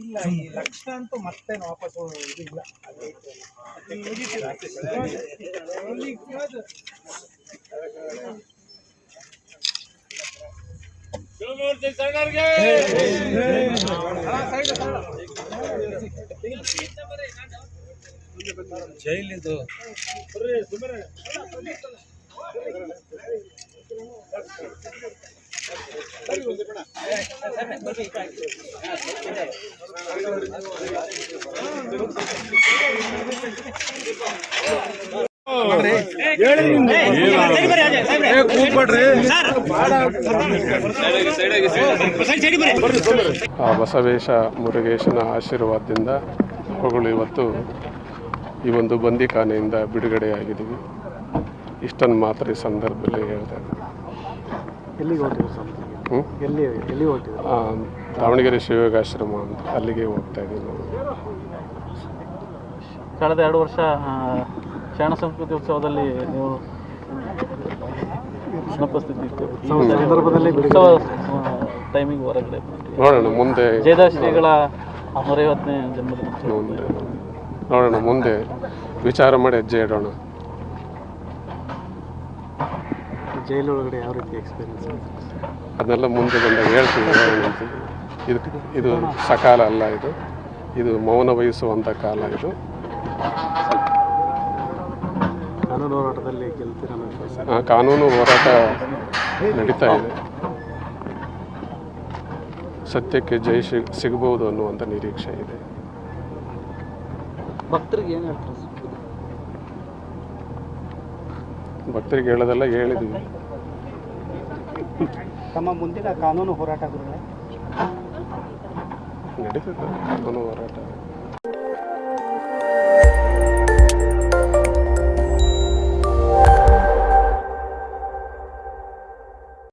ಇಲ್ಲ ಈ ಲಕ್ಷ ಅಂತೂ ಮತ್ತೆ ವಾಪಸ್ ಇದು ಇಲ್ಲ ಅದೇ ಈ ಮುಗೀತಿಲ್ಲ. ಇಲ್ಲಿ ಕೇಳೋದು. ಅಣ್ಣ, side, side. ಜೈಲಿದು ಆ ಬಸವೇಶ ಮುರುಗೇಶನ ಆಶೀರ್ವಾದದಿಂದ ಅವುಗಳು ಇವತ್ತು ಈ ಒಂದು ಬಂದಿಖಾನೆಯಿಂದ ಬಿಡುಗಡೆಯಾಗಿದ್ದೀವಿ. ಇಷ್ಟನ್ನು ಮಾತ್ರ ಈ ಸಂದರ್ಭದಲ್ಲಿ ಹೇಳ್ತಾ ಎಲ್ಲಿ ಎಲ್ಲಿ ಹೊರಟಿದ್ರು ದಾವಣಗೆರೆ ಶಿವಯೋಗಾಶ್ರಮ ಅಂತ. ಅಲ್ಲಿಗೆ ಹೋಗ್ತಾ ಇದ್ದೀವಿ ನಾವು ಕಳೆದ ಎರಡು ವರ್ಷ ಶರಣ ಸಂಸ್ಕೃತಿ ಉತ್ಸವದಲ್ಲಿ ನೀವು ಸಂದರ್ಭದಲ್ಲಿ ಉತ್ಸವ ಟೈಮಿಂಗ್ ಹೊರಗಡೆ. ನೋಡೋಣ ಮುಂದೆ. ಜಯದಾಸ್ ಶ್ರೀಗಳ ನೂರೈವತ್ತನೇ ಜನ್ಮದಿನ ಮುಂದೆ. ನೋಡೋಣ ಮುಂದೆ. ವಿಚಾರ ಮಾಡಿ ಹೆಜ್ಜೆ ಇಡೋಣ ಜೈಲೊಳಗಡೆ ಯಾವ ರೀತಿ ಎಕ್ಸ್ಪೀರಿಯನ್ಸ್ ಅದನ್ನೆಲ್ಲ ಮುಂದೆ ಬಂದಾಗ ಹೇಳ್ತೀವಿ. ಇದು ಇದು ಸಕಾಲ ಅಲ್ಲ ಇದು. ಇದು ಮೌನ ವಹಿಸುವಂಥ ಕಾಲ ಇದು. ಕಾನೂನು ಹೋರಾಟದಲ್ಲಿ ಗೆಲ್ತೀರ ಅನ್ನೋ ಕಾನೂನು ಹೋರಾಟ ನಡೀತಾ ಇದೆ. ಸತ್ಯಕ್ಕೆ ಜಯ ಸಿಗ್ ಸಿಗಬಹುದು ಅನ್ನುವಂಥ ನಿರೀಕ್ಷೆ ಇದೆ. ಭಕ್ತರಿಗೆ ಏನು ಹೇಳ್ತಾರೆ ಭಕ್ತರಿಗೆ ಹೇಳೋದೆಲ್ಲ ಹೇಳಿದ್ವಿ. ತಮ್ಮ ಮುಂದಿನ ಕಾನೂನು ಹೋರಾಟಗಳು ನಡೀತದೆ ಕಾನೂನು ಹೋರಾಟ.